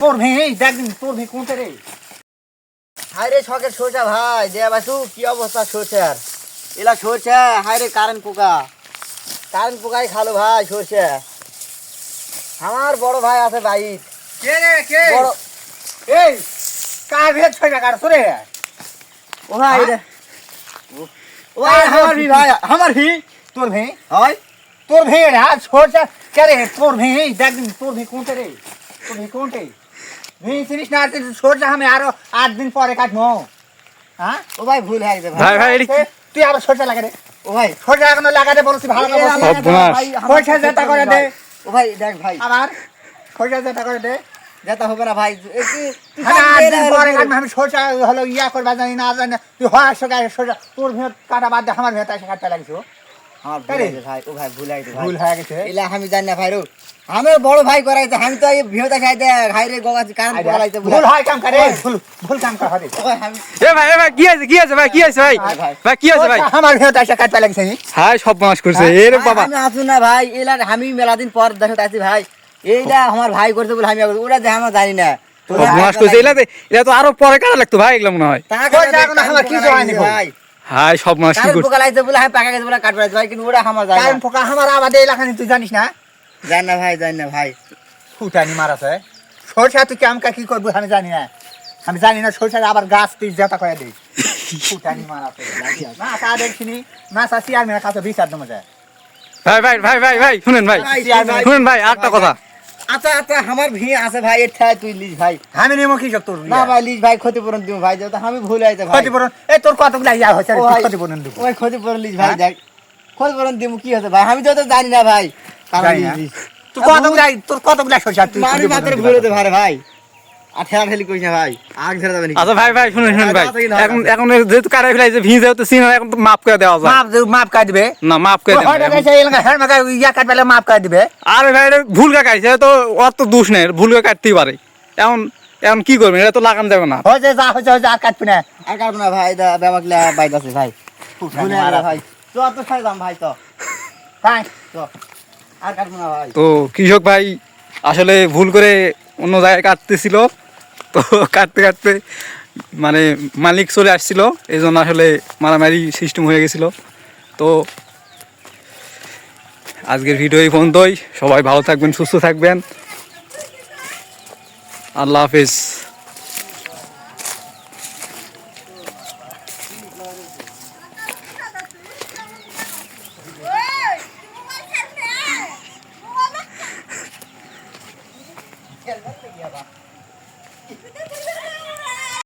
তোর ভেঙে দেখ তোর ভেঙে কোনটা রে? হাই রে শখের সরষা ভাই দেয়া বাসু কি অবস্থা সরষার এলা সরষা হাই রে কারেন্ট পোকা। কারেন্ট পোকাই খালো ভাই সরষা আমার বড় ভাই আছে ভাই কে রে কে? বড় এই কার ভেদ ছয় টাকার তোরে ও ভাই হ্যাঁ? রে ও কার ভাই আমার ভি ভাই আমার ভি? তোর ভেঙে হয়? তোর ভেঙে রে আর ছোটটা কে রে তোর ভেঙে দেখ তোর ভেঙে কোনটা রে? তোর ভেঙে কোনটা? না আমি আরও আট দিন পরে কাটবো। হ্যাঁ? ও ভাই ভুল হয়ে গেছে ভাই। ভাই তুই আবার লাগা রে ও ভাই এখনও লাগাতে বলছি ভালো। ভাই, যেটা করে দে। ও ভাই দেখ ভাই আবার ছোটটা যেটা করে দে যেটা হবে না ভাই। হ্যাঁ, আমি ছোটটা হলো ইয়া করবা জানি না জানি না। তুই হয় সোজা তোর ভেঙে কাটা বাদ দে আমার ভেঙে এসে কাটতে লাগছো আমার ভুল আরে। ভাই ও ভাই ভুল ভুল হয়ে গেছে। এলা আমি জানি না ভাই রো বড় ভাই করাইতে আমি তো এই ভিউটা খাইতে খাই রে গোগা কারেন্ট পোকা ভুল হয় কাম করে। ভুল ভুল কাম করে হবে ও ভাই আমি এ ভাই এ ভাই কি আছে কি আছে ভাই কি আছে ভাই? ভাই, ভাই। ভাই কি আছে ভাই? আমার ভেঙে এসে কাটতে লাগছে হাই সব মাস করছে? এ রে বাবা। আমি আসুন না ভাই এলা আমি মেলা দিন পর দেখতে আছি ভাই। এইটা আমার ভাই করতে বলে আমি ওরা দেখে আমরা জানি না। সব মাস করছে। এলাতে এটা তো আরও পরে কাটা লাগতো ভাই এগুলো মনে হয়। টাকা কি বল? ভাই। হাই সব মাস কি কারেন্ট করছে? পোকা লাইতে বলে আমি পাকা গেছে বলে কাটবে ভাই কিন্তু ওরা আমার জানি কারণ পোকা আমার আবাদে এলাকা তুই জানিস না? জানি না ভাই জানি না ভাই। ফুটানি মারাছে সরষা তুই কাম কি করব আমি জানি না। আমি জানি না সরষার আবার গাছ তুই জেতা করে দিই ফুটানি মারাছে না তা দেখছিনি না সা সিয়ার মেরা কাছে বিচার দমে যায় ভাই ভাই ভাই ভাই ভাই শুনেন ভাই, শুনেন ভাই একটা কথা। আচ্ছা আচ্ছা আমার ভিড় আছে ভাই এটা তুই লিস ভাই। আমি নেমো কি তোর না ভাই লিস ভাই ক্ষতিপূরণ দিব ভাই যাও আমি ভুল হয়েছে ভাই। ক্ষতিপূরণ? এ তোর কতগুলা ইয়া হয়েছে ক্ষতিপূরণ দিব। ওই ক্ষতিপূরণ লিস ভাই হ্যাঁ? দেখ। ক্ষতিপূরণ দিব কি হচ্ছে ভাই? আমি তো জানি না ভাই। কারণ কত তোর কতগুলা সরষা তুই মারি মাত্র ভুলে দে ভাই ভাই। আর ঠেলা ঠেলি করিস না ভাই আগ ধরে যাবে আচ্ছা ভাই ভাই শুনেন শুনেন ভাই। এখন এখন যেহেতু কারাই ফেলাইছে ভিজে যেহেতু সিন এখন তো মাফ করে দেওয়া যায়। মাপ মাপ কাট দিবে। না মাফ করে হয়তো দেন গেছে এলাকা হ্যাঁ মাকা ইয়া কাট পেলে মাপ কাট দিবে। আরে ভাই ভুল কা কাটছে তো ওর তো দোষ নেই ভুল কা কাটতেই পারে। এখন এখন কি করবেন? এটা তো লাগান যাবে না। হয়েছে যা হয়েছে হয়েছে আর কাটবি না। আর কাটবো না ভাই দা বাইক আছে ভাই। ভুলে ভাই। তো অত খাই দাম ভাই তো। তাই তো আর কাটবো না ভাই। তো কৃষক ভাই আসলে ভুল করে অন্য জায়গায় কাটতেছিল। তো কাটতে কাটতে মানে মালিক চলে আসছিল এই জন্য আসলে মারামারি সিস্টেম হয়ে গেছিল। তো আজকের ভিডিও এই পর্যন্তই। সবাই ভালো থাকবেন, সুস্থ থাকবেন। আল্লাহ হাফেজ। ¿Qué es lo que?